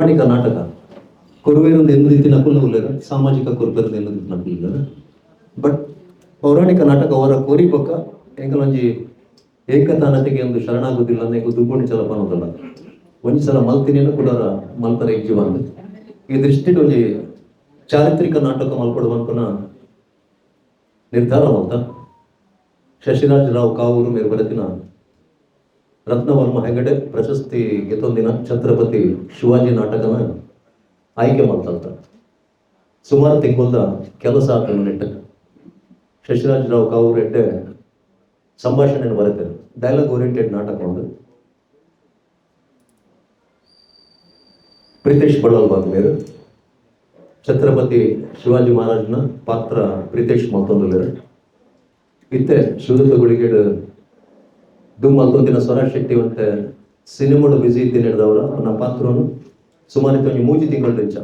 ಪೌರಾಣಿಕ ನಾಟಕ ಕುರುವೇರೊಂದು ಎಂದು ರೀತಿನ ಕುಲ್ಲುವುದಿಲ್ಲ ಸಾಮಾಜಿಕ ಕುರುಬೇರೊಂದು ರೀತಿನ ಕುಲ್ಲುವುದಿಲ್ಲ ಬಟ್ ಪೌರಾಣಿಕ ನಾಟಕ ಅವರ ಕೋರಿ ಪಕ್ಕ ಎಂಕಲೊಂಜಿ ಏಕತಾನತೆಗೆ ಒಂದು ಶರಣಾಗುದಿಲ್ಲ ಅನ್ನೋ ದುಬ್ಬುಣಿ ಚಲಪ ಅನ್ನೋದಲ್ಲ. ಒಂಜಿ ಸಲ ಮಲ್ತಿನೇನು ಕೂಡ ಮಲ್ಪರ ಹೆಜ್ಜೆ ಬಂದು ಈ ದೃಷ್ಟಿ ಒಂದು ಚಾರಿತ್ರಿಕ ನಾಟಕ ಮಲ್ಪಡುವ ನಿರ್ಧಾರ ಅಂತ ಶಶಿರಾಜ್ ರಾವ್ ಕಾವೂರು ಮೇರ್ಬರತಿನ ರತ್ನವರ್ಮ ಹೆಗಡೆ ಪ್ರಶಸ್ತಿ ಗೆತ್ತೊಂದಿನ ಛತ್ರಪತಿ ಶಿವಾಜಿ ನಾಟಕನ ಆಯ್ಕೆ ಮಾಡ್ತಂತ. ಸುಮಾರು ತಿಂಗಳದ ಕೆಲಸ ಆತನ ನೆಟ್ಟ ಶಶಿರಾಜ್ ರಾವ್ ಸಂಭಾಷಣೆ ಬರುತ್ತೆ ಡೈಲಾಗ್ ಓರಿಯೆಂಟೆಡ್ ನಾಟಕ ಒಂದು. ಪ್ರೀತೇಶ್ ಬಳ್ಳಲ್ಬಾಗ್ ಮೇರು ಛತ್ರಪತಿ ಶಿವಾಜಿ ಮಹಾರಾಜನ ಪಾತ್ರ ಪ್ರೀತೇಶ್ ಮತ್ತೊಂದು ಇತ್ತೆ ಶಿವದ ದುಮ್ ಮಲ್ತೊಂದಿನ ಸ್ವರಾಜ್ ಶೆಟ್ಟಿ ಮತ್ತೆ ಸಿನಿಮಾಡ್ ಬಿಸಿ ಇದ್ದೀನಿ ಹಿಡ್ದವ್ರ ನನ್ನ ಪಾತ್ರನು ಸುಮಾರು ಇತ್ತು ಮೂಜಿ ತಿಂಗಳ ದಿಂಚ.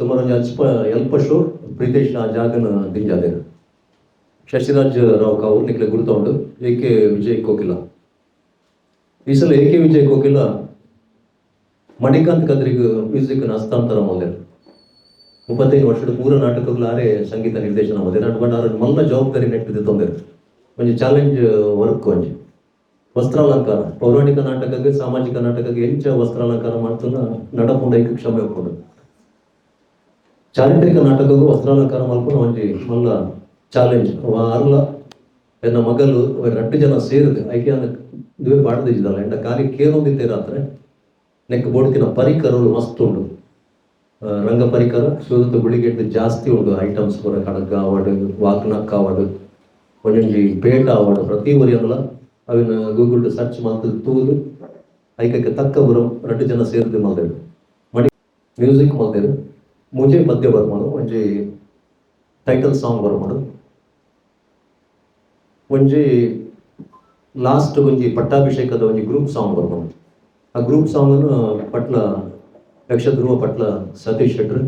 ಸುಮಾರು ಒಂದು ಅಲ್ಪ ಎಲ್ಪ ಶೋ, ಪ್ರೀತೇಶ್ ಆ ಜಾಗನ ದಿಂಜಾದೆ ಶಶಿರಾಜ್ ರಾವ್ ಕಾವು ನಿಕ್ಲೆ ಗುರುತೊಂಡು ಎ ಕೆ ವಿಜಯ್ ಕೋಕಿಲ. ಈ ಸಲ ಎ ಕೆ ವಿಜಯ್ ಕೋಕಿಲ ಮಣಿಕಾಂತ್ ಕದ್ರಿಗ್ ಮ್ಯೂಸಿಕ್ ಹಸ್ತಾಂತರ ಮೌಲ್ಯ ಮುಪ್ಪತ್ತೈದು ವರ್ಷದ ಪೂರ ನಾಟಕಗಳು ಆರೆ ಸಂಗೀತ ನಿರ್ದೇಶನ ನಾನು ಬಟ್ ಮಲ್ಲ ಜವಾಬ್ದಾರಿ ನೆಟ್ಟಿದ್ದು ತೊಂದರೆ. ಒಂಜಿ ಚಾಲೆಂಜ್ ವರ್ಕ್ ಒಂಜಿ. ವಸ್ತ್ರಾಲಂಕಾರ, ಪೌರಾಣಿಕ ನಾಟಕಕ್ಕೆ, ಸಾಮಾಜಿಕ ನಾಟಕಕ್ಕೆ ಎಂಚ ವಸ್ತ್ರಾಲಂಕಾರ ಮಾಡ್ತಾನ ನಡಪುಂಡೈಕ ಕ್ಷಮೆ ಒಪ್ಕೊಂಡು ಚಾರಿತ್ರಿಕ ನಾಟಕಕ್ಕೂ ವಸ್ತ್ರಾಲಂಕಾರ ಮಾಡ್ಕೊಂಡು ಒಂಜಿ ಮಲ್ಲ ಚಾಲೆಂಜ್. ಅರ್ಲ, ಎನ್ನ ಮಗಲು ರಟ್ಟು ಜನ ಸೇರಿದೆ ಐಕೆ ಅಂದ್ರೆ ದುವೆ ಬಾಡ್ದಿದ್ದಲ್ಲ ಎಂಡ ಕಾಲಿ ಕೇರೊಂದಿದ್ದೆ ರಾತ್ರೆ ನೆಕ್ ಬೋಡ್ತಿನ ಪರಿಕರಗಳು ಮಸ್ತ್ ಉಂಡು. ರಂಗ ಪರಿಕರ ಶಿವದತ್ತ ಗುಳಿಗೆಡ್ದು ಜಾಸ್ತಿ ಉಂಡು. ಐಟಮ್ಸ್ ಪೂರ ಕಡಗ ಆವಡ್ ವಾಕ್ನಕ್ ಅವಾರ್ಡ್ ಒಂದೊಂದು ಪೇಟ ಆವಡ್ ಪ್ರತಿ ಒರಿಯಲ್ಲ ಅವಿನ ಗೂಗಲ್ ಸರ್ಚ್ ಮಾಡ್ತದ ತೂದು ಐಕಕ್ಕೆ ತಕ್ಕ ಬರೋ ರಟ್ಟು ಜನ ಸೇರಿದೆ ಮಾಡ್ದೇವೆ ಮಡಿ ಮ್ಯೂಸಿಕ್ ಮಾಡ್ದೇವೆ ಮುಂಜೆ ಪದ್ಯ ಬರ್ಮಾಡು ಒಂಜಿ ಟೈಟಲ್ ಸಾಂಗ್ ಬರ್ಮಾಡು ಒಂಜಿ ಲಾಸ್ಟ್ ಒಂಜಿ ಪಟ್ಟಾಭಿಷೇಕದ ಒಂಜಿ ಗ್ರೂಪ್ ಸಾಂಗ್ ಬರ್ಮಾಡು ಆ ಗ್ರೂಪ್ ಸಾಂಗನ್ನು ಪಟ್ಲ ಯಕ್ಷಧ್ರುವ ಪಟ್ಲ ಸತೀಶ್ ಶೆಟ್ರ್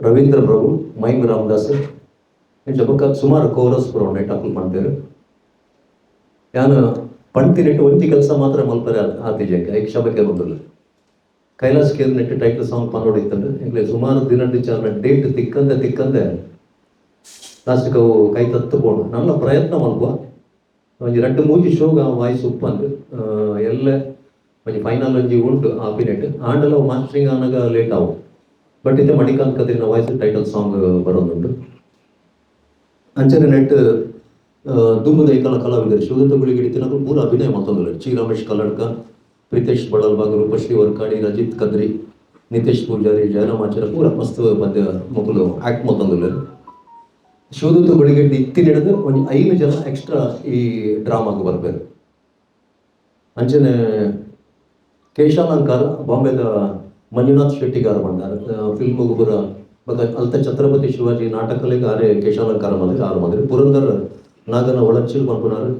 ರವೀಂದ್ರ ಪ್ರಭು ಮೈಮ್ ರಾಮದಾಸ್ ಇಂಚ ಬೊಕ್ಕ ಸುಮಾರು ಕೋರಸ್ ಪುರ ಉಂಡೆ ಟಕಲ್ ಮಾಡ್ತೇವೆ ಯಾನು ಪಂತಿನೆಟ್ಟು ಒಂಜಿ ಕೆಲಸ ಮಾತ್ರ ಮಲ್ಪರೆ ಆತಿಜೆಕ ಐಕ್ ಶಬಕ್ಕೆ ಬಂದಿಲ್ಲ ಕೈಲಾಸ್ ಕೇರ್ ನೆಟ್ಟು ಟೈಟಲ್ ಸಾಂಗ್ ಪನ್ನೋಡಿತ್ತಂದ್ರೆ ಇಂಗ್ಲೆ ಸುಮಾರು ದಿನ ಚಾರ್ನ ಡೇಟ್ ತಿಕ್ಕಂದೆ ತಿಕ್ಕಂದೆ ಲಾಸ್ಟ್ಗೆ ಕೈ ತತ್ತುಕೊಂಡು, ನನ್ನ ಪ್ರಯತ್ನ ಮಲ್ಪುವ. ಒಂಜಿ ಎರಡು ಮೂಜಿ ಶೋಗ ವಾಯ್ಸ್ ಉಪ್ಪಂದು ಎಲ್ಲ ಒಂಜಿ ಫೈನಲ್ ಒಂಜಿ ಉಂಟು ಆಪಿನೆಟ್ ಆಂಡಲ ಮಾಸ್ಟರಿಂಗ್ ಆನಾಗ ಲೇಟ್ ಆವು. ಬಟ್ ಇದೆ ಮಣಿಕಾಂತ್ ಕದ್ರಿನ ವಾಯ್ಸ್ ಟೈಟಲ್ ಸಾಂಗ್ ಬರೋದುಂಟು. ಅಂಚನೆ ನೆಟ್ ದುಮ್ಮದ ಕಲಾ ಕಲಾವಿದರು ಶಿವದಂತ ಗುಳಿಗಿಡಿ ತಿನ್ನೋದು ಪೂರ ಅಭಿನಯ ಮತ್ತೊಂದು ಚಿ ರಮೇಶ್ ಕಲ್ಲಡ್ಕ ಪ್ರೀತೇಶ್ ಬಡಲ್ಬಾಗ್ ರೂಪಶ್ರೀ ವರ್ಕಾಡಿ ರಜಿತ್ ಕದ್ರಿ, ನಿತೇಶ್ ಪೂಜಾರಿ ಆಚಾರ ಪೂರ ಮಸ್ತ್ ಮಧ್ಯ ಮಕ್ಕಳು ಆಕ್ಟ್ ಮತ್ತೊಂದು ಶಿವದಂತ ಗುಳಿಗಿಡ್ಡಿ ಇತ್ತಿನ ಹಿಡಿದು ಒಂದು ಐದು ಜನ ಎಕ್ಸ್ಟ್ರಾ ಈ ಡ್ರಾಮಾಗೆ ಬರ್ಬೇಕು. ಅಂಚನೆ ಕೇಶಾಲಂಕಾರ, ಬಾಂಬೆದ ಮಂಜುನಾಥ್ ಶೆಟ್ಟಿಗಾರ ಬಂದಾರ. ಫಿಲ್ಮ್ ಪೂರ ಅಲ್ತ ಛತ್ರಪತಿ ಶಿವಾಜಿ ನಾಟಕಲ್ಲಿ ಆರೆ ಕೇಶಾಲಂಕಾರ ಮಾಡಿದ್ರೆ ಆರು ಮಾಡಿದ್ರೆ ಪುರಂದರ್ ನಾಗನ ಒಳಚಿಲ್ ಮಾಡ್ಕೊನಾರು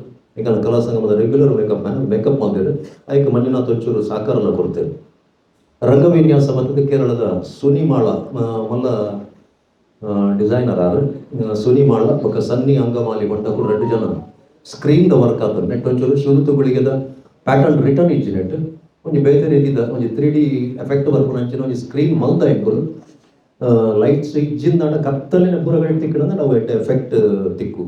ಈಗ ಕಲಾ ಸಂಗಮದ ರೆಗ್ಯುಲರ್ ಮೇಕಪ್ ಮೇಕಪ್ ಮಾಡಿದ್ರೆ ಅದಕ್ಕೆ ಮಂಜುನಾಥ್ ಒಂಚೂರು ಸಾಕಾರಲ್ಲ ಕೊಡ್ತೇವೆ. ರಂಗವಿನ್ಯಾಸ ಬಂದದ್ದು ಕೇರಳದ ಸುನಿಮಾಳ ಮಲ್ಲ ಡಿಸೈನರ್ ಆರು ಸುನಿಮಾಳ ಬೊಕ್ಕ ಸನ್ನಿ ಅಂಗಮಾಲಿ ಬಂಟಕು ಎರಡು ಜನ ಸ್ಕ್ರೀನ್ ದ ವರ್ಕ್ ಆತದೆ ನೆಟ್ ಒಂಚೂರು ಶುರುತು ಗುಳಿಗೆದ ಪ್ಯಾಟರ್ನ್ ರಿಟರ್ನ್ ಇಜ್ಜಿ ನೆಟ್. ಒಂಜಿ ಬೇರೆ ರೀತಿದ ಒಂಜಿ ತ್ರೀ ಡಿ ಎಫೆಕ್ಟ್ ಬರ್ಪುನ ಅಂಚಿನ ಒಂಜಿ ಸ್ಕ್ರೀನ್ ಮಲ್ದ ಎಂಕುಲು ಲೈಟ್ಸ್ ಇಜ್ಜಿಂದಾಡ ಕತ್ತಲಿನ ಪೂರ ವೇಳೆ ತಿಕ್ಕಡಂದ ನಾವು ಎಫೆಕ್ಟ್ ತಿಕ್ಕು.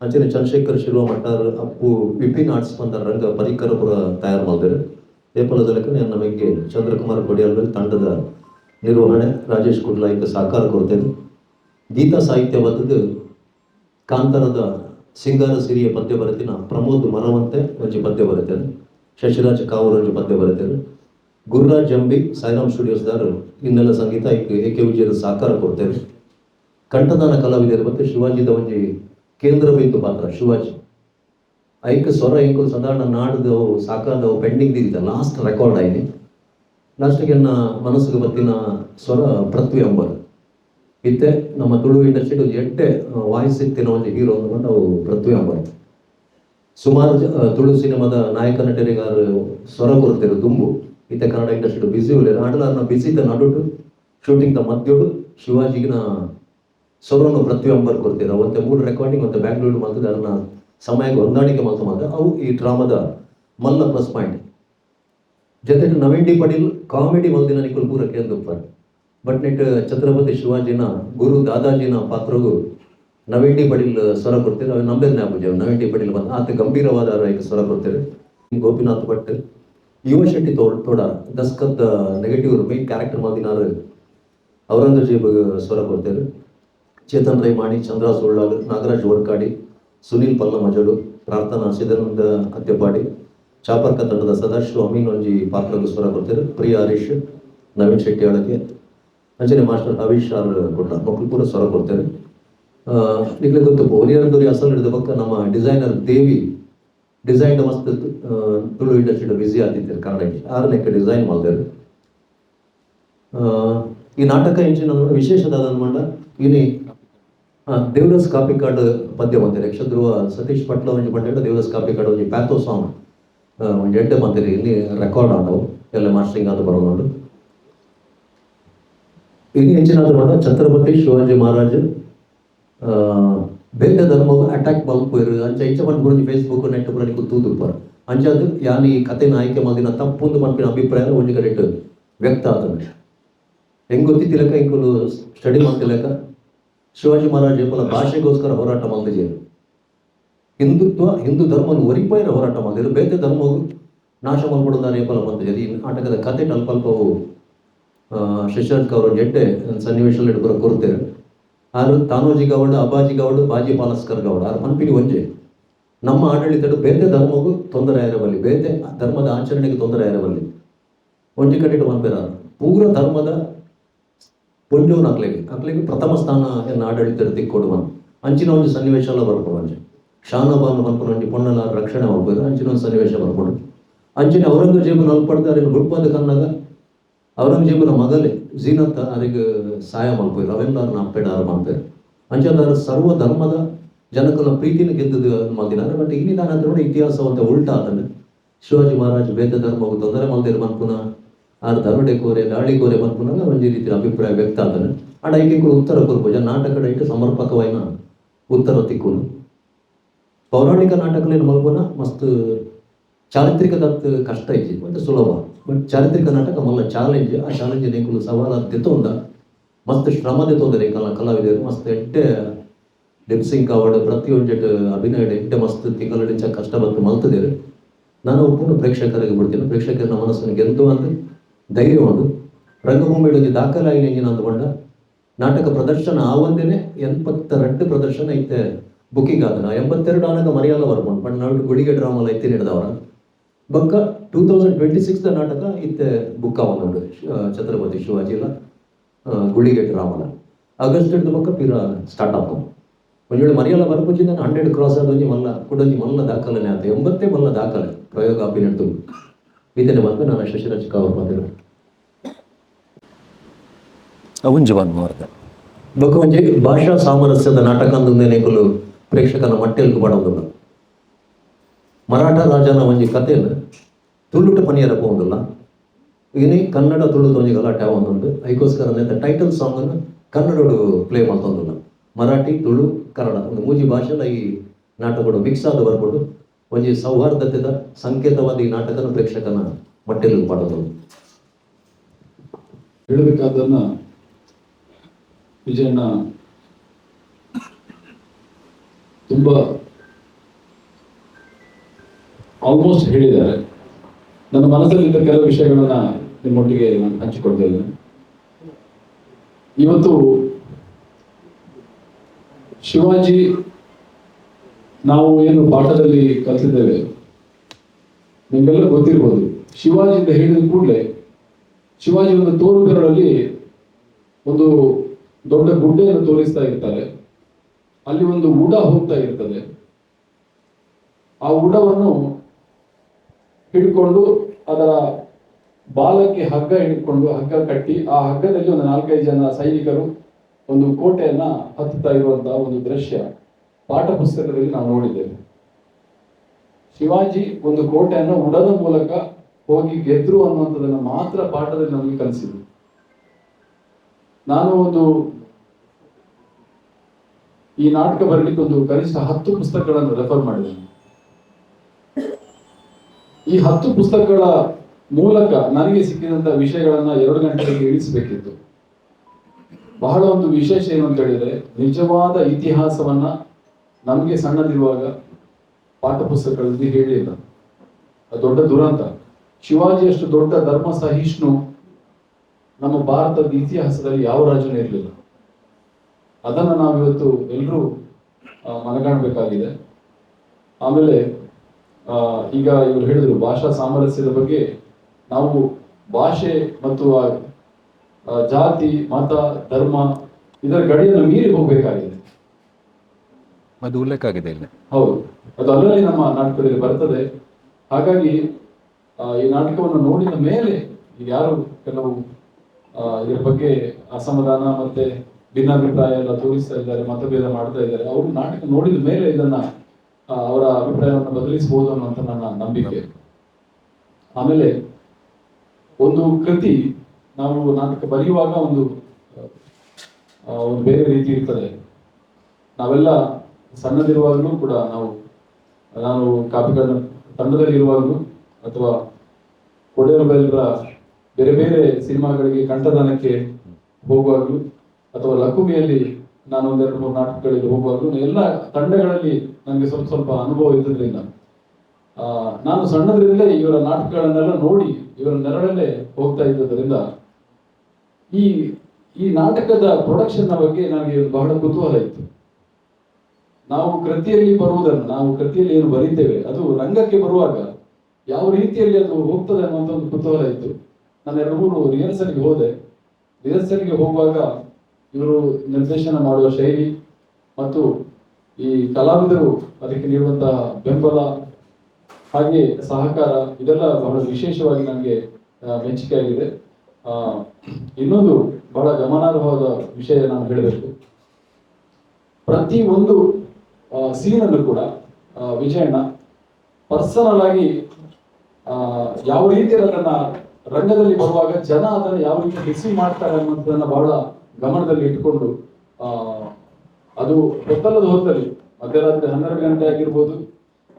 ಅಂಚನೆ ಚಂದ್ರಶೇಖರ್ ಶಿರುವ ಮಟ್ಟಾರ್ ಅಪ್ಪು ವಿಪಿನ್ ಆರ್ಟ್ಸ್ ಬಂದ ರಂಗ ಪರಿಕರ ಪುರ ತಯಾರು ಲೆಕ್ಕ ನನ್ನ ನಮಗೆ ಚಂದ್ರಕುಮಾರ್ ಕೊಡಿಯಲ್ ತಂಡದ ನಿರ್ವಹಣೆ, ರಾಜೇಶ್ ಕುಡ್ಲಾಯ್ಕ ಸಹಕಾರ ಕೊಡ್ತೇನೆ ಗೀತಾ ಸಾಹಿತ್ಯ ಬಂದದ್ದು ಕಾಂತಾರದ ಸಿಂಗಾರ ಸಿರಿಯ ಪದ್ಯ ಬರೆತಿನ ಪ್ರಮೋದ್ ಮರವಂತೆ ಒಂಜಿ ಪದ್ಯ ಬರೆತೇನೆ ಶಶಿರಾಜ್ ಕಾವೂರ್ ಪದ್ಯ ಬರೆತೇನೆ ಗುರುರಾಜ್ ಅಂಬಿ ಸಾಯಿರಾಮ್ ಸ್ಟುಡಿಯೋಸ್ದಾರು ಇನ್ನೆಲ್ಲ ಸಂಗೀತ ಐಕ್ ಎ ಕೆ ವಿಜಯದ ಸಹಕಾರ ಕೊಡ್ತೇನೆ ಕಂಠದಾನ ಕಲಾವಿದರು ಮತ್ತು ಶಿವಾಜಿದ ಒಂಜಿ ಕೇಂದ್ರ ಬಿಂದು ಪಾತ್ರ ಶಿವಾಜಿ. ಐಕ ಸ್ವರ, ಐಕ ಸಾಧಾರಣ ನಾಡ್ದು ಸಾಕಾದವು ಪೆಂಡಿಂಗ್ ಇದ್ದ ಲಾಸ್ಟ್ ರೆಕಾರ್ಡ್ ಆಯ್ನಿ ಲಾಸ್ಟ್ಗೆ ಮನಸ್ಸಿಗೆ ಬತ್ತಿನ ಸ್ವರ ಪೃಥ್ವಿ ಅಂಬರ್. ಇತ್ತೆ ನಮ್ಮ ತುಳು ಇಂಡಸ್ಟ್ರಿ ಒಂದು ಎಡ್ಡೆ ವಾಯ್ಸ್ ಇತ್ತಿನ ಒಂದು ಹೀರೋ ಅಂದ್ಕೊಂಡು ಅವು ಪೃಥ್ವಿ ಅಂಬರ್. ಸುಮಾರು ತುಳು ಸಿನಿಮಾದ ನಾಯಕ, ನಟರಿಗಾರು ಸ್ವರ ಕೊರತೆರು ದುಂಬು. ಇತ್ತೆ ಕನ್ನಡ ಇಂಡಸ್ಟ್ರಿ ಬಿಸಿ ಉಳ್ಳಿ ಆಡಲಾರ್ನ ಬಿಸಿ ಇತ್ತ ನಡುಟು ಶೂಟಿಂಗ್ ದ ಮಧ್ಯೋಡು ಶಿವಾಜಿಗಿನ ಸ್ವರವನ್ನು ಪೃಥ್ವಿ ಅಂಬರ್ ಕೊಡ್ತಿದ್ರು ಅವತ್ತೆ ಮೂರು ರೆಕಾರ್ಡಿಂಗ್ ಮತ್ತು ಬ್ಯಾಂಗ್ಳೂರು ಮಾತ್ರ ಅದನ್ನ ಸಮಯಕ್ಕೆ ಹೊಂದಾಣಿಕೆ ಮಾತು ಮಾತ್ರ. ಅವು ಈ ಡ್ರಾಮಾದ ಮಲ್ಲ ಪ್ಲಸ್ ಪಾಯಿಂಟ್ ಜೊತೆಗೆ ನವೀನ್ ಡಿ ಪಾಟೀಲ್ ಕಾಮಿಡಿ ಮಲ್ದಿನ ನಿಕುಲ್ ಪೂರ ಕೇಂದ್ರ ಬಟ್ ನೆಟ್ ಛತ್ರಪತಿ ಶಿವಾಜಿನ, ಗುರು ದಾದಾಜಿನ ಪಾತ್ರಗೂ ನವೀನ್ ಡಿ ಪಾಟೀಲ್ ಸ್ವರ ಕೊಡ್ತೀರಿ? ಅವ್ರು ನಂಬರ್ ಜ್ಞಾಪಕ ನವೀನ್ ಡಿ ಪಾಟೀಲ್ ಬಂದು ಆತ ಗಂಭೀರವಾದ ಸ್ವರ ಕೊಡ್ತೀರಿ. ಗೋಪಿನಾಥ್ ಭಟ್, ಯುವ ಶೆಟ್ಟಿ ತೋರ್ ತೋಡ, ದಸ್ಕತ್ ನೆಗೆಟಿವ್ ಮೈನ್ ಕ್ಯಾರೆಕ್ಟರ್ ಮಲ್ದಿನಾರು ಔರಂಗಜೇಬ್, ಸ್ವರ ಕೊಡ್ತೀರಿ. ಚೇತನ್ ರೈಮಾಣಿ, ಚಂದ್ರ ಸುಳ್ಳಾಲ್, ನಾಗರಾಜ್ ವರ್ಕಾಡಿ ಸುನೀಲ್ ಪಲ್ಲ ಮಜಡು ಪ್ರಾರ್ಥನಾ ಸಿದ್ಧಾನಂದ ಅತ್ತೆಪಾಡಿ, ಚಾಪರ್ಕ ತಂಡದ ಸದಾಶಿವ ಅಮೀನ್ ಒಂಜಿ ಪಾತ್ರಕ್ಕೆ ಸ್ವರ ಕೊಡ್ತಾರೆ ಪ್ರಿಯ ಹರೀಶ್, ನವೀನ್ ಶೆಟ್ಟಿ ಅಳಗೆ ಅಂಜನೆ ಮಾಸ್ಟರ್ ಹರೀಶ್ ಆರ್ ಕೊಟ್ಟ ಮಕ್ಕಳು ಕೂಡ ಸ್ವರ ಕೊಡ್ತಾರೆ ನಿಮಗೆ ಗೊತ್ತು ಒಲಿಯರ್ದವ್ರಿ ಅಸಲ್ ಹಿಡಿದ ಪಕ್ಕ ನಮ್ಮ ಡಿಸೈನರ್ ದೇವಿ ಡಿಸೈನ್ ಮಸ್ತ್ ತುಳು ಇಂಡಸ್ಟ್ರಿ ಬಿಸಿ ಆಗ್ತಿದ್ದಾರೆ ಕನ್ನಡಕ್ಕೆ ಆರನೇಕ ಡಿಸೈನ್ ಮಾಡಿದ್ದಾರೆ ಈ ನಾಟಕ ಇಂಚಿನ ವಿಶೇಷದಾದ ಮಂಡ ಇನಿ ಆ, ದೇವದಾಸ್ ಕಾಪಿ ಕಾರ್ಡ್ ಪದ್ಯ ಬಂದಿದೆ ಯಕ್ಷಧ್ರುವ ಸತೀಶ್ ಪಟ್ಲ ಒಂಜಿ ಪಂಡ ದೇವದಾಸ್ ಕಾಪಿ ಕಾರ್ಡ್ ಒಂಜಿ ಪ್ಯಾಥೋ ಸಾಂಗ್ ಒಂಜಿ ಎಡ್ಡೆ ಬಂದಿರಿ ಇಲ್ಲಿ ರೆಕಾರ್ಡ್ ಆದವು. ಎಲ್ಲ ಮಾಸ್ಟರಿಂಗ್ ಆದ ಬರೋದು ಇಲ್ಲಿ ಹೆಚ್ಚಿನ ಛತ್ರಪತಿ ಶಿವಾಜಿ ಮಹಾರಾಜ್ ಬೇರೆ ಧರ್ಮ ಅಟ್ಯಾಕ್ ಮಲ್ಪೇರು ಅಂಚ ಇಂಚ ಬಂದು ಬರೋದು ಫೇಸ್ಬುಕ್ ನೆಟ್ ಪುರಾಣಿ ಯಾನ ಅಂಚದು ಯಾನಿ ಕಥೆನ ಆಯ್ಕೆ ಮಾಡಿನ ತಪ್ಪೊಂದು ಮನ್ಪಿನ ಅಭಿಪ್ರಾಯ ಒಂಜಿ ಕರೆಕ್ಟ್ ವ್ಯಕ್ತ ಆತದೆ ಹೆಂಗ್ ಗೊತ್ತಿತ್ತಿಲಕ ಇಂಕುಲು ಸ್ಟಡಿ ಮಾಡ್ತಿಲಕ? ಶಿವಾಜಿ ಮಹಾರಾಜ ಎಂಬ ಭಾಷೆಗೋಸ್ಕರ ಹೋರಾಟ ಮಾಡಿದ್ರು ಹಿಂದುತ್ವ, ಹಿಂದೂ ಧರ್ಮವನ್ನು ಒರಿಪಾಯಿರ ಹೋರಾಟ ಮಾಡಿದರು ಬೇರೆ ಧರ್ಮವು ನಾಶ ಮಾಡ್ಬಿಡೋದಾರೆ ಪಲ ಬಂದಿದೆ ಈ ನಾಟಕದ ಕತೆ ಅಲ್ಪ ಅಲ್ಪವು ಶಶಾಂಕ್ ಅವರು ಜಡ್ಡೆ ಸನ್ನಿವೇಶದಲ್ಲಿ ಇಡ್ಬರ ಕೊಡ್ತೇವೆ ಆರು ತಾನೋಜಿ ಗೌಡ, ಅಬ್ಬಾಜಿ ಗೌಡ, ಬಾಜಿ ಪಾಲಸ್ಕರ್ ಗೌಡ ಆರು ಪನ್ಪಿಡಿ ಒಂಜೆ. ನಮ್ಮ ಆಡಳಿತ ಬೇರೆ ಧರ್ಮಗೂ ತೊಂದರೆ ಆಗಿರಬಲ್ಲಿ ಬೇರೆ ಧರ್ಮದ ಆಚರಣೆಗೆ ತೊಂದರೆ ಆಗಿರಬಲ್ಲಿ ಒಂಜಿ ಕಟ್ಟಿಟ್ಟು ಮನ್ಪೇರ ಪೂರ ಧರ್ಮದ ಪುಂಜೋನ್ ಅಕ್ಲೆಗೆ ಅಕ್ಲೆಗೆ ಪ್ರಥಮ ಸ್ಥಾನ ಎನ್ನ ಆಡಳಿತ ಕೊಡುವ ಅಂಚಿನ ಒಂದು ಸನ್ನಿವೇಶ ಎಲ್ಲ ಬರ್ಕೊಂಡು ಅಂಚೆ. ಶಾನಬಾನ್ ಒಂಜಿ ಪೊಣ್ಣಲ ರಕ್ಷಣೆ ಮಾಡ್ಬೋದು ಅಂಚಿನ ಒಂದು ಸನ್ನಿವೇಶ ಬರ್ಕೊಡು ಅಂಚಿನ ಔರಂಗಜೇಬು ನಲ್ಪಡ್ದು ಅದನ್ನು ಗುಡ್ಪಾದ ಕನ್ನಾಗ ಔರಂಗಜೇಬನ ಮಗಲೇ ಜೀನತ್ ಅದಕ್ಕೆ ಸಹಾಯ ಮಾಡ್ಬೋದು ಅವೆಲ್ಲ ನಪ್ಪೆಡ ಮಾಡ್ತಾರೆ. ಅಂಚದಾರ ಸರ್ವ ಧರ್ಮದ ಜನಕಲ ಪ್ರೀತಿನ ಗೆದ್ದದು ಮಾಡಿದ್ದಾರೆ ಬಟ್ ಇನ್ನಿದ ನಂತರ ಕೂಡ ಇತಿಹಾಸ ಅಂತ ಉಲ್ಟಾ ಅದನ್ನು ಶಿವಾಜಿ ಮಹಾರಾಜ್ ಬೇದ ಧರ್ಮವು ತೊಂದರೆ ಮಾಡ್ತಾರೆ ಮನ್ಪುನ ಕೋರೆ, ದಾಳಿ ಕೋರೆ ಮನ್ಪುನಾಗ ಒಂದು ರೀತಿಯ ಅಭಿಪ್ರಾಯ ವ್ಯಕ್ತ ಆಡ ಐಕೆ ಕೂಡ ಉತ್ತರ ಕೊರ್ಬೋಜ ನಾಟಕ ಇಟ್ಟು ಸಮರ್ಪಕವಾಯಿನ ಉತ್ತರ ತಿಕ್ಕುನು ಪೌರಾಣಿಕ ನಾಟಕಗಳೇನು ಮಲ್ಬೋನ ಮಸ್ತ್ ಚಾರಿತ್ರಿಕದತ್ ಕಷ್ಟ ಐತಿ, ಮತ್ತೆ ಸುಲಭ. ಬಟ್ ಚಾರಿತ್ರಿಕ ನಾಟಕ ಮಲ್ಲ ಚಾಲೆಂಜ್, ಆ ಚಾಲೆಂಜ್ ನೇಕುಲು ಸವಾಲ ತೆತ್ತೊಂದ ಮಸ್ತ್ ಶ್ರಮ ತೊಂದರೆ ಕಲಾ ಕಲಾವಿದರು. ಮಸ್ತ್ ಎಡ್ಡೆ ಲಿಪ್ಸಿಂಗ್ ಅವಾರ್ಡ್ ಪ್ರತಿಯೊಂದು ಅಭಿನಯ ಎಡ್ಡೆ ಮಸ್ತ್ ತಿಂಗಳಿಂಚ ಕಷ್ಟ ಬಂತು ಮಲ್ತದೇರು. ನಾನು ಒಪ್ಪುನ ಪ್ರೇಕ್ಷಕರಿಗೆ ಬಿಡ್ತೀನಿ. ಪ್ರೇಕ್ಷಕರ ಮನಸ್ಸನ್ನು ಗೆದ್ದು ಅಂತ ಧೈರ್ಯ ಒಂದು ರಂಗಭೂಮಿಯಲ್ಲಿ ದಾಖಲಾಗಿ ನಾನು ಅಂದ್ಕೊಂಡ ನಾಟಕ ಪ್ರದರ್ಶನ ಆ ಒಂದೇನೆ ಎಂಬತ್ತೆರಡು ಪ್ರದರ್ಶನ ಐತೆ. ಬುಕ್ಕಿಂಗ್ ಆದ ಎಂಬತ್ತೆರಡು ಆನಾಗ ಮರೆಯಲ್ಲ ಬರ್ಕೊಂಡು ಬಟ್ ನಾಡು ಗುಡಿಗೆ ಡ್ರಾಮಲ್ಲ ಐತೆ ಹಿಡಿದವರ ಬಕ್ಕ ಟೂ ತೌಸಂಡ್ ಟ್ವೆಂಟಿ ಸಿಕ್ಸ್ ನಾಟಕ ಇತ್ತೆ ಬುಕ್ ಅವನೊಂದು ಛತ್ರಪತಿ ಶಿವಾಜಿಲ ಗುಳಿಗೆ ರಾಮನ ಆಗಸ್ಟ್ ಹಿಡಿದು ಬಕ್ಕ ಪಿರ ಸ್ಟಾರ್ಟ್ ಆಪ ಒಂದ್ ಮರ್ಯಾದ ಮರೆಯಲ್ಲ ನಾನು ಹಂಡ್ರೆಡ್ ಕ್ರಾಸ್ ಆದೊಂಜಿ ಮಲ್ಲ, ಕುಡೊಂಜಿ ಮಲ್ಲ ದಾಖಲೆನೇ ಆತ, ಎಂಬತ್ತೇ ಮಲ್ಲ ದಾಖಲೆ ಪ್ರಯೋಗ ಅಭಿನಂದು ಇದನ್ನೇ ಬಂದು ನಾನು ಶಶಿರಾಜ್ ಕಾವರ್ ಮಾಡಿದ್ರು ಅವುಂಜಿ ಬಂದು ಮಾರ್ಗ ಬೊಕ್ಕ ಒಂಜಿ ಭಾಷಾ ಸಾಮರಸ್ಯದ ನಾಟಕ ಅಂದೊಂದೇನೆಕುಲು ಪ್ರೇಕ್ಷಕನ ಮಟ್ಟೆಲ್ಕು ಬಡೋದಿಲ್ಲ ಮರಾಠ ರಾಜನ ಒಂಜಿ ಕಥೆಯನ್ನು ತುಳುಟ ಪನಿಯರ ಪೋಂದಿಲ್ಲ ಇನಿ ಕನ್ನಡ ತುಳು ಒಂಜಿ ಗಲಾಟೆ ಆವೊಂದುಂಡು ಅದಕ್ಕೋಸ್ಕರ ಟೈಟಲ್ ಸಾಂಗ್ ಅನ್ನು ಕನ್ನಡಡು ಪ್ಲೇ ಮಾಡ್ತೊಂದಿಲ್ಲ ಮರಾಠಿ ತುಳು ಕನ್ನಡ ಒಂದು ಮೂಜಿ ಭಾಷೆಲ ಈ ನಾಟಕಗಳು ಮಿಕ್ಸ್ ಆದ ಬರ್ಬೋದು ಒಂಜಿ ಸೌಹಾರ್ದತೆದ ಸಂಕೇತವಾದ ಈ ನಾಟಕನ ಪ್ರೇಕ್ಷಕನ ಮಟ್ಟೆಲ್ಲು ಮಾಡೋದು ಹೇಳಬೇಕಾದನ್ನ ವಿಜಯಣ್ಣ, ತುಂಬಾ ಆಲ್ಮೋಸ್ಟ್ ಹೇಳಿದ್ದಾರೆ. ನನ್ನ ಮನಸ್ಸಲ್ಲಿದ್ದ ಕೆಲವು ವಿಷಯಗಳನ್ನ ನಿಮ್ಮೊಟ್ಟಿಗೆ ನಾನು ಹಂಚಿಕೊಳ್ತೇನೆ ಇವತ್ತು ಶಿವಾಜಿ, ನಾವು ಏನು ಪಾಠದಲ್ಲಿ ಕಲ್ತಿದ್ದೇವೆ, ನಿಮ್ಗೆಲ್ಲ ಗೊತ್ತಿರ್ಬೋದು. ಶಿವಾಜಿ ಅಂತ ಹೇಳಿದ ಕೂಡಲೇ ಶಿವಾಜಿ ಒಂದು ತೋರು ಒಂದು ದೊಡ್ಡ ಗುಡ್ಡೆಯನ್ನು ತೋರಿಸ್ತಾ ಇರ್ತಾರೆ. ಅಲ್ಲಿ ಒಂದು ಉಡ ಹೋಗ್ತಾ ಇರ್ತದೆ. ಆ ಉಡವನ್ನು ಹಿಡ್ಕೊಂಡು ಅದರ ಬಾಲಕ್ಕೆ ಹಗ್ಗ ಹಿಡ್ಕೊಂಡು ಹಗ್ಗ ಕಟ್ಟಿ ಆ ಹಗ್ಗದಲ್ಲಿ ಒಂದು ನಾಲ್ಕೈದು ಜನ ಸೈನಿಕರು ಒಂದು ಕೋಟೆಯನ್ನ ಹತ್ತುತ್ತಾ ಇರುವಂತಹ ಒಂದು ದೃಶ್ಯ ಪಾಠ ಪುಸ್ತಕದಲ್ಲಿ ನಾವು ನೋಡಿದ್ದೇವೆ. ಶಿವಾಜಿ ಒಂದು ಕೋಟೆಯನ್ನು ಉಡದ ಮೂಲಕ ಹೋಗಿ ಗೆದ್ರು ಅನ್ನುವಂಥದ್ದನ್ನು ಮಾತ್ರ ಪಾಠದಲ್ಲಿ ನಮಗೆ ಕಲಿಸಿದ್ರು. ನಾನು ಒಂದು ಈ ನಾಟಕ ಬರಲಿಕ್ಕೆ ಒಂದು ಕನಿಷ್ಠ ಹತ್ತು ಪುಸ್ತಕಗಳನ್ನು ರೆಫರ್ ಮಾಡಿದ್ದೇನೆ ಈ ಹತ್ತು ಪುಸ್ತಕಗಳ ಮೂಲಕ ನನಗೆ ಸಿಕ್ಕಿದಂತ ವಿಷಯಗಳನ್ನ ಎರಡು ಗಂಟೆಗೆ ಇಳಿಸಬೇಕಿತ್ತು. ಬಹಳ ಒಂದು ವಿಶೇಷ ಏನು ಅಂತ ಹೇಳಿದ್ರೆ, ನಿಜವಾದ ಇತಿಹಾಸವನ್ನ ನಮಗೆ ಸಣ್ಣದಿರುವಾಗ ಪಾಠ ಪುಸ್ತಕಗಳಲ್ಲಿ ಹೇಳಿಲ್ಲ. ಅದು ದೊಡ್ಡ ದುರಂತ. ಶಿವಾಜಿಯಷ್ಟು ದೊಡ್ಡ ಧರ್ಮ ಸಹಿಷ್ಣು ನಮ್ಮ ಭಾರತದ ಇತಿಹಾಸದಲ್ಲಿ ಯಾವ ರಾಜನೂ ಇರಲಿಲ್ಲ. ಅದನ್ನು ನಾವಿವತ್ತು ಎಲ್ಲರೂ ಮನಗಾಣಬೇಕಾಗಿದೆ. ಆಮೇಲೆ ಈಗ ಇವರು ಹೇಳಿದ್ರು ಭಾಷಾ ಸಾಮರಸ್ಯದ ಬಗ್ಗೆ. ನಾವು ಭಾಷೆ ಮತ್ತು ಆ, ಜಾತಿ ಮತ ಧರ್ಮ ಇದರ ಗಡಿಯನ್ನು ಮೀರಿ ಹೋಗಬೇಕಾಗಿದೆ. ಅದು ಉಲ್ಲೇಖ ಆಗಿದೆ ಇಲ್ಲಿ. ಹೌದು. ಅದು ಅಲ್ಲಲ್ಲಿ ನಮ್ಮ ನಾಟಕದಲ್ಲಿ ಬರ್ತದೆ. ಹಾಗಾಗಿ ಈ ನಾಟಕವನ್ನು ನೋಡಿದ ಮೇಲೆ ಯಾರು ಕೆಲವು ಇದರ ಬಗ್ಗೆ ಅಸಮಾಧಾನ ಮತ್ತೆ ಭಿನ್ನಾಭಿಪ್ರಾಯ ಎಲ್ಲ ತೋರಿಸ್ತಾ ಇದ್ದಾರೆ, ಮತಭೇದ ಮಾಡ್ತಾ ಇದ್ದಾರೆ. ಅವರು ನಾಟಕ ನೋಡಿದ ಮೇಲೆ ಇದನ್ನ ಅವರ ಅಭಿಪ್ರಾಯವನ್ನು ಬದಲಿಸಬಹುದು ಅನ್ನುವಂತ ನನ್ನ ನಂಬಿಕೆ. ಆಮೇಲೆ ಒಂದು ಕೃತಿ ನಾವು ನಾಟಕ ಬರೆಯುವಾಗ ಒಂದು ಒಂದು ಬೇರೆ ರೀತಿ ಇರ್ತದೆ. ನಾವೆಲ್ಲ ಸಣ್ಣದಿರುವಾಗಲೂ ಕೂಡ ನಾವು, ನಾನು ಕಾಪಿಗಳನ್ನ ತಂಡದಲ್ಲಿ ಇರುವಾಗಲೂ ಅಥವಾ ಕೊಡೆಯರ ಬೇರೆ ಬೇರೆ ಸಿನಿಮಾಗಳಿಗೆ ಕಂಠದಾನಕ್ಕೆ ಹೋಗುವಾಗಲೂ ಅಥವಾ ಲಕುಮಿಯಲ್ಲಿ ನಾನು ಒಂದೆರಡು ಮೂರು ನಾಟಕಗಳಿಗೆ ಹೋಗುವಾಗ ಎಲ್ಲ ತಂಡಗಳಲ್ಲಿ ನನಗೆ ಸ್ವಲ್ಪ ಸ್ವಲ್ಪ ಅನುಭವ ಇದ್ದಿರಲಿಲ್ಲ. ನಾನು ಸಣ್ಣದರಿಂದಲೇ ಇವರ ನಾಟಕಗಳನ್ನೆಲ್ಲ ನೋಡಿ ಇವರ ನೆರಳಲ್ಲೇ ಹೋಗ್ತಾ ಇದ್ದರಿಂದ ಈ ಈ ನಾಟಕದ ಪ್ರೊಡಕ್ಷನ್ ಬಗ್ಗೆ ನನಗೆ ಬಹಳ ಕುತೂಹಲ ಇತ್ತು. ನಾವು ಕೃತಿಯಲ್ಲಿ ಬರುವುದನ್ನು, ನಾವು ಕೃತಿಯಲ್ಲಿ ಏನು ಬರೀತೇವೆ, ಅದು ರಂಗಕ್ಕೆ ಬರುವಾಗ ಯಾವ ರೀತಿಯಲ್ಲಿ ಅದು ಹೋಗ್ತದೆ ಅನ್ನುವಂಥ ಒಂದು ಕುತೂಹಲ ಇತ್ತು. ನಾನು ಎರಡು ಮೂರು ರಿಹರ್ಸಲ್ಗೆ ಹೋದೆ. ರಿಹರ್ಸಲ್ಗೆ ಹೋಗುವಾಗ ಇವರು ನಿರ್ದೇಶನ ಮಾಡುವ ಶೈಲಿ ಮತ್ತು ಈ ಕಲಾವಿದರು ಅದಕ್ಕೆ ನೀಡುವಂತಹ ಬೆಂಬಲ ಹಾಗೆ ಸಹಕಾರ, ಇದೆಲ್ಲ ಬಹಳ ವಿಶೇಷವಾಗಿ ನನಗೆ ಮೆಚ್ಚುಗೆ ಆಗಿದೆ. ಇನ್ನೊಂದು ಬಹಳ ಗಮನಾರ್ಹವಾದ ವಿಷಯ ನಾನು ಹೇಳಬೇಕು. ಪ್ರತಿ ಒಂದು ಸೀನಲ್ಲೂ ಕೂಡ ವಿಜಯಣ್ಣ ಪರ್ಸನಲ್ ಆಗಿ ಯಾವ ರೀತಿಯಲ್ಲಿ ಅದನ್ನ ರಂಗದಲ್ಲಿ ಬರುವಾಗ ಜನ ಅದನ್ನು ಯಾವ ರೀತಿ ರಿಸೀವ್ ಮಾಡ್ತಾರೆ ಅನ್ನೋದನ್ನ ಬಹಳ ಗಮನದಲ್ಲಿ ಇಟ್ಕೊಂಡು ಅದು ಹೊತ್ತಲ್ಲದ ಹೊತ್ತಲ್ಲಿ ಮಧ್ಯರಾತ್ರಿ ಹನ್ನೆರಡು ಗಂಟೆ ಆಗಿರ್ಬೋದು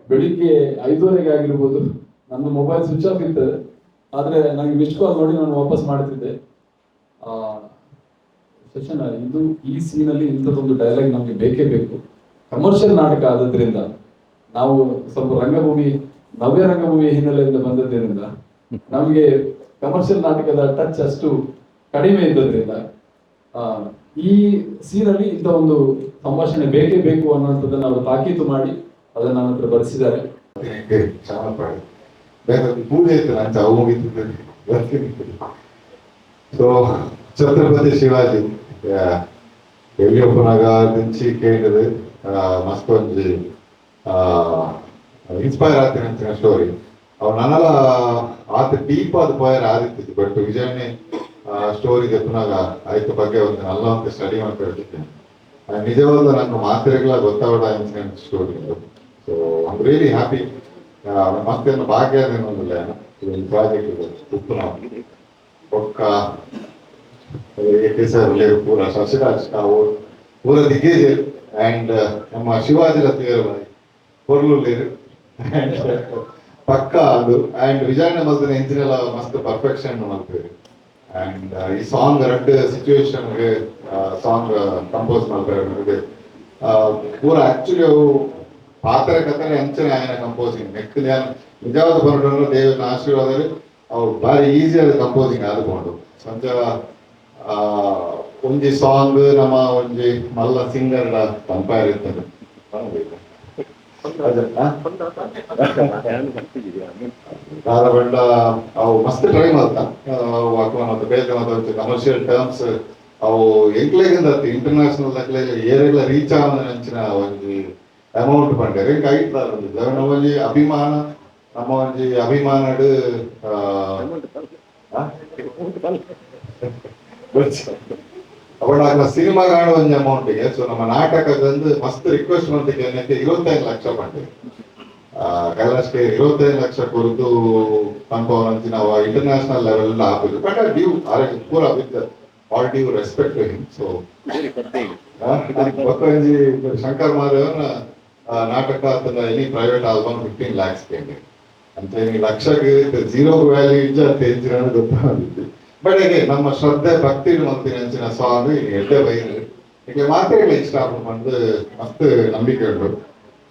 ಬೆಳಿಗ್ಗೆ ಐದುವರೆಗೆ ಆಗಿರ್ಬೋದು ನನ್ನ ಮೊಬೈಲ್ ಸ್ವಿಚ್ ಆಫ್ ಇರ್ತದೆ. ಆದರೆ ನನಗೆ ಮಿಸ್ ಕಾಲ್ ನೋಡಿ ನಾನು ವಾಪಸ್ ಮಾಡ್ತಿದ್ದೆ. ಆ, ಸಚಿನ್ ಇದು ಈ ಸೀನಲ್ಲಿ ಇಂಥದ್ದೊಂದು ಡೈಲಾಗ್ ನಮಗೆ ಬೇಕೇ ಬೇಕು. ಕಮರ್ಷಿಯಲ್ ನಾಟಕ ಆದದ್ರಿಂದ ನಾವು ಸ್ವಲ್ಪ ರಂಗಭೂಮಿ ನವ್ಯ ರಂಗಭೂಮಿ ಹಿನ್ನೆಲೆಯಿಂದ ಬಂದದ್ದರಿಂದ ನಮಗೆ ಕಮರ್ಷಿಯಲ್ ನಾಟಕದ ಟಚ್ ಅಷ್ಟು ಕಡಿಮೆ ಇದ್ದದ್ರಿಂದ ಈ ಸೀನಲ್ಲಿ ಇಂಥ ಒಂದು ಸಂಭಾಷಣೆ ಬೇಕೇ ಬೇಕು ಅನ್ನೋಂಥದ್ದನ್ನ ಅವರು ತಾಕೀತು ಮಾಡಿ ಅದನ್ನ ನನ್ನ ಹತ್ರ ಬರೆಸಿದ್ದಾರೆ ಅದಕ್ಕೆ ಕ್ಷಮೆ ಪಡಿ ಬೇರೆ ಒಂದು ಪೂಜೆ ಇತ್ತು ನಂಚ ಅವು ಮುಗಿತದೆ సో ఛత్రపతి శివాజీ ఎలియప్పనగ నుంచి ಕೇಳಿದ್ರೆ ಮಸ್ತ್ ಒಂಜಿ ಇನ್ಸ್ಪೈರ್ ಆತಿನ ಸ್ಟೋರಿ ಅವ್ ನನ್ನಲ ಆತ ಡೀಪ್ ಆದ ಪೋಯರ್ ಆದಿತ್ತು ಬಟ್ ವಿಜಯಣ್ಣೆ ಸ್ಟೋರಿ ದೆಪ್ಪನಾಗ ಆಯ್ತು ಬಗ್ಗೆ ಒಂದು ಒಂದು ಸ್ಟಡಿ ಮಾಡ್ಕೊಳ್ತಿದ್ದೇನೆ ನಿಜವಾದ ನನ್ನ ಮಾತ್ರೆಗಳ ಗೊತ್ತಾವಡ incident story so I'm really happy ಮತ್ತೇನು ಭಾಗ್ಯ ಅದೇನೊಂದಿಲ್ಲ ಒಂದು ಪ್ರಾಜೆಕ್ಟ್ ಉಪ್ಪು ನಾವು ಒಕ್ಕ ಸರ್ ಪೂರ ಶಶಿರಾಜ್ ನಾವು ಪೂರ ದಿಗ್ಗಜ ಅಂಡ್ ನಮ್ಮ ಶಿವಾಜಿ ರತ್ತೀರ್ ಅಂಡ್ ಪಕ್ಕ ಅದು. ಅಂಡ್ ವಿಜಯಣ್ಣ ಮಲ್ದಿನ ಇಂಜಿನೆಲ್ಲ ಮಸ್ತ್ ಪರ್ಫೆಕ್ಷನ್ ಮಾಡ್ತೀವಿ அண்ட் சாங் ரெண்டு சுச்சுவேஷனுக்கு ಸಾಂಗ್ ಕಂಪೋಸ್ ಮಾಡ್ತಾರೆ ಪೂರ ಆಕ್ಚುಲಿ ಅವು ಪಾತ್ರ ಕಥೆ ಅಂಚನೆ ಆಯನ ಕಂಪೋಸಿಂಗ್ ನೆಕ್ಕಲಿ ನಿಜವಾದ ಬರೋಣ ದೇವನ ಆಶೀರ್ವಾದಲ್ಲಿ ಅವ್ರು ಭಾರಿ ಈಸಿ ಆದ ಕಂಪೋಸಿಂಗ್ ಆದ್ಕೊಂಡು. ಸಂಜೆ ಒಂಜಿ ಸಾಂಗ್ ನಮ್ಮ ಒಂಜಿ ಮಲ್ಲ ಸಿಂಗರ್ ಸಿಂಗರ್ನ ತಂಪಾಗಿರ್ತದೆ ಧಾರವಾಡ ಅವು ಮಸ್ತ್ ಟ್ರೈ ಮಾಡ್ತಾ ಅವು ಹಾಕೋಣ ಬೇಗ ಮತ್ತು ಕಮರ್ಷಿಯಲ್ ಟರ್ಮ್ಸ್ ಅವು ಎಂಕ್ಲೆಗಿಂದ ಇಂಟರ್ನ್ಯಾಷನಲ್ ದಾಖಲೆ ಏರೆಲ್ಲ ರೀಚ್ ಆಗ ಅಂಚಿನ ಒಂಜಿ ಅಮೌಂಟ್ ಪಂಡರೆ ಕೈಟ್ ನಮ್ಮ ಒಂಜಿ ಅಭಿಮಾನ ನಮ್ಮ ಒಂಜಿ ಅಭಿಮಾನಡ್ ಅವಳ ಸಿನಿಮಾ ಕಾಣುವ ಒಂಜಿ ಅಮೌಂಟಿಗೆ ಸೊ ನಮ್ಮ ನಾಟಕದಂದು ಮಸ್ತ್ ರಿಕ್ವೆಸ್ಟ್ ಮಂತಿಗೆ ಏನಕ್ಕೆ ಇರುವತ್ತೈದು ಲಕ್ಷ ಬಂದೆ ಕೈಲಾಶ್ಗೆ ಇರುವತ್ತೈದು ಲಕ್ಷ ಕುರಿತು ಅಂತ ನಾವು ಇಂಟರ್ನ್ಯಾಷನಲ್ ಲೆವೆಲ್ ಹಾಕುದು ಬಟ್ ಡ್ಯೂ ಆರೋಗ್ಯ ಪೂರ with all due respect to him so ಒಂಜಿ ಶಂಕರ್ ಮಾದೇವನ ನಾಟಕ ಆತನ any private album fifteen lakhs paid ಅಂತ ಲಕ್ಷಕ್ಕೆ ಜೀರೋ ವ್ಯಾಲ್ಯೂ ಇಜ್ಜ ತೆಂಚಿನ ಗೊತ್ತಾಗುತ್ತೆ. ಬಟ್ ಹೇಗೆ ನಮ್ಮ ಶ್ರದ್ಧೆ ಭಕ್ತಿ ಮಲ್ತಿನ ಅಂಚಿನ ಸಾಂಗ್ ಎಡ್ಡೆ ಬೈರು ಈಗ ಮಾತೆಗಳ ಇಷ್ಟ ಬಂದು ಮಸ್ತ್ ನಂಬಿಕೆ ಉಂಟು.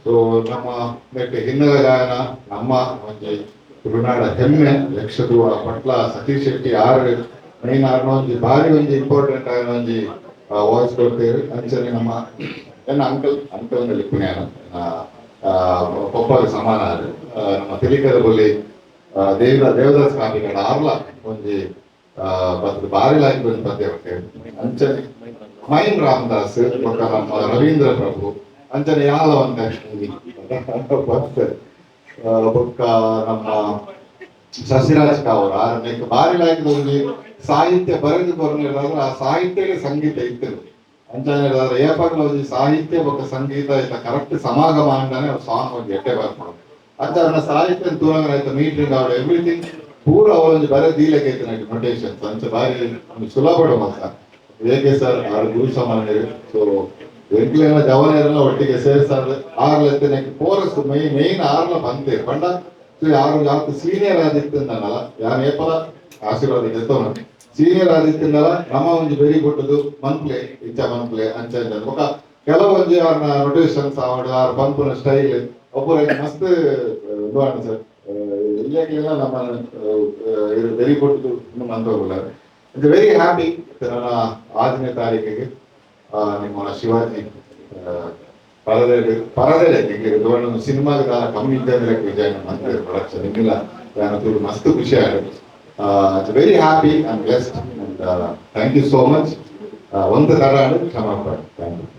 ಸೊ ನಮ್ಮ ನೆಟ್ ಹಿನ್ನೆಲೆ ಗಾಯನ ನಮ್ಮ ಒಂಜಿ ತುಳುನಾಡ ಹೆಮ್ಮೆ ಯಕ್ಷದುವ ಪಟ್ಲ ಸತೀಶ್ ಶೆಟ್ಟಿ ಆರು ಮೈನ್ ಆರ್ನ ಒಂಜಿ ಭಾರಿ ಒಂಜಿ ಇಂಪಾರ್ಟೆಂಟ್ ಆಯ್ನ ಒಂಜಿ ವಾಯ್ಸ್ ಕೊಡ್ತೇವೆ ಅಂಚನೆ ನಮ್ಮ ಎನ್ನ ಅಂಕಲ್ ಅಂಕಲ್ ಲಿಪ್ಪುನ್ಯಾನ ಪೊಪ್ಪಗ ಸಮಾನ ಆದ್. ಆ, ನಮ್ಮ ತೆಲಿಕದ ಬೊಲಿ ದೇವ ದೇವದಾಸ್ ಕಾಮಿಕಡ ಆರ್ಲ ಒಂಜಿ ಆ, ಬತ್ ಬಾರಿ ಲಾಯ್ಕ್ ಬಂದು ಪದ್ಯ ಬರ್ತೇವೆ ಅಂಚನೆ ಮೈನ್ ರಾಮದಾಸ್ ಬೊಕ್ಕ ನಮ್ಮ ರವೀಂದ್ರ ಪ್ರಭು ಅಂಚನೆ ಯಾಲ ಒಂದ ಬರ್ತದೆ ಆ, ಬೊಕ್ಕ ನಮ್ಮ ಶಶಿರಾಜ್ ಕಾವೂರ್ ಆ ನೆಕ್ ಬಾರಿ ಲಾಯ್ಕ್ ಒಂದು ಸಾಹಿತ್ಯ ಬರೆದು ಬರ್ನಿರೋದ್ರೆ ಆ ಸಾಹಿತ್ಯಕ್ಕೆ ಸಂಗೀತ ಇತ್ತು ಅಂಚನೆ ಹೇಳಿದ್ರೆ ಏಪಗ್ಲ ಒಂಜಿ ಸಾಹಿತ್ಯ ಬೊಕ್ಕ ಸಂಗೀತ ಇತ್ತ ಕರೆಕ್ಟ್ ಸಮಾಗಮ ಅಂಡನೆ ಸಾಂಗ್ ಒಂದು ಎಟ್ಟೆ ಬರ್ಕೊಂಡು ಅಂಚನ ಸಾಹಿತ್ಯ ತೂರಂಗ ಆಯ್ತು ಮೀಟಿಂಗ್ ಅವ್ರು ಎವ್ರಿಥಿಂಗ್ ಪೂರ ಅವಳೊಂದು ಬರೆ ದೀಲಕ್ಕೆ ಐತೆ ನನಗೆ ನೊಟೇಷನ್ಸ್ ಅಂಚ ಬಾರಿ ಒಂದು ಸುಲಭ ಮಾತ್ರ ಏಕೆ ಸರ್ ಆರು ಗುರು ಸಮಾನರು ಸೊ ಎಂಕ್ಲೇನ ಜವನೆಲ್ಲ ಒಟ್ಟಿಗೆ ಸೇರ್ಸಾರ್ದು ಆರ್ಲೆತ್ತೆ ನೆಕ್ ಕೋರಸ್ ಮೈ ಮೇನ್ ಆರ್ಲ ಬಂತೆ ಪಂಡ ಸೊ ಯಾರು ಯಾಕೆ ಸೀನಿಯರ್ ಆದಿತ್ತಂದಲ್ಲ ಯಾರು ಏಪಲ ಆಶೀರ್ವಾದ ಗೆತ್ತವನು ಸೀನಿಯರ್ ಆದಿತ್ತಂದಲ್ಲ ನಮ್ಮ ಒಂದು ಬೆರಿ ಕೊಟ್ಟದು ಮಂತ್ಲೆ ಇಚ್ಚ ಮಂತ್ಲೆ ಅಂಚ ಅಂಚ ಬೊಕ ಕೆಲವೊಂದು ಅವ್ರನ್ನ ನೊಟೇಷನ್ಸ್ ಅವಡು ಅವ್ರ ಪಂಪುನ ಸ್ಟೈಲ್ ಒಬ್ಬರು ಮಸ್ತ್ ಇದು ಸರ್ ಇಲ್ಲಾಗಲಿಲ್ಲ ನಮ್ಮ ಇದು வெறி போட்டு இன்னும் ಹೋಗಲ್ಲ ಇಟ್ಸ್ ವೆರಿ ಹ್ಯಾಪಿ ನನ್ನ ಪರದೆ ಪರದೆ ಒಂದು ಸಿನಿಮಾದ ಕಮ್ಮಿ ಇದ್ದಂದ್ರೆ ವಿಜಯ್ ಮಂತ್ರಿ ಪ್ರೊಡಕ್ಷನ್ ಇನ್ನಿಲ್ಲ ನಾನು ಮಸ್ತ್ ಖುಷಿ ಆಗುತ್ತೆ. It's very happy blessed thank you so much ಒಂದು ತರ ಕ್ಷಮಾಪಣೆ. Thank you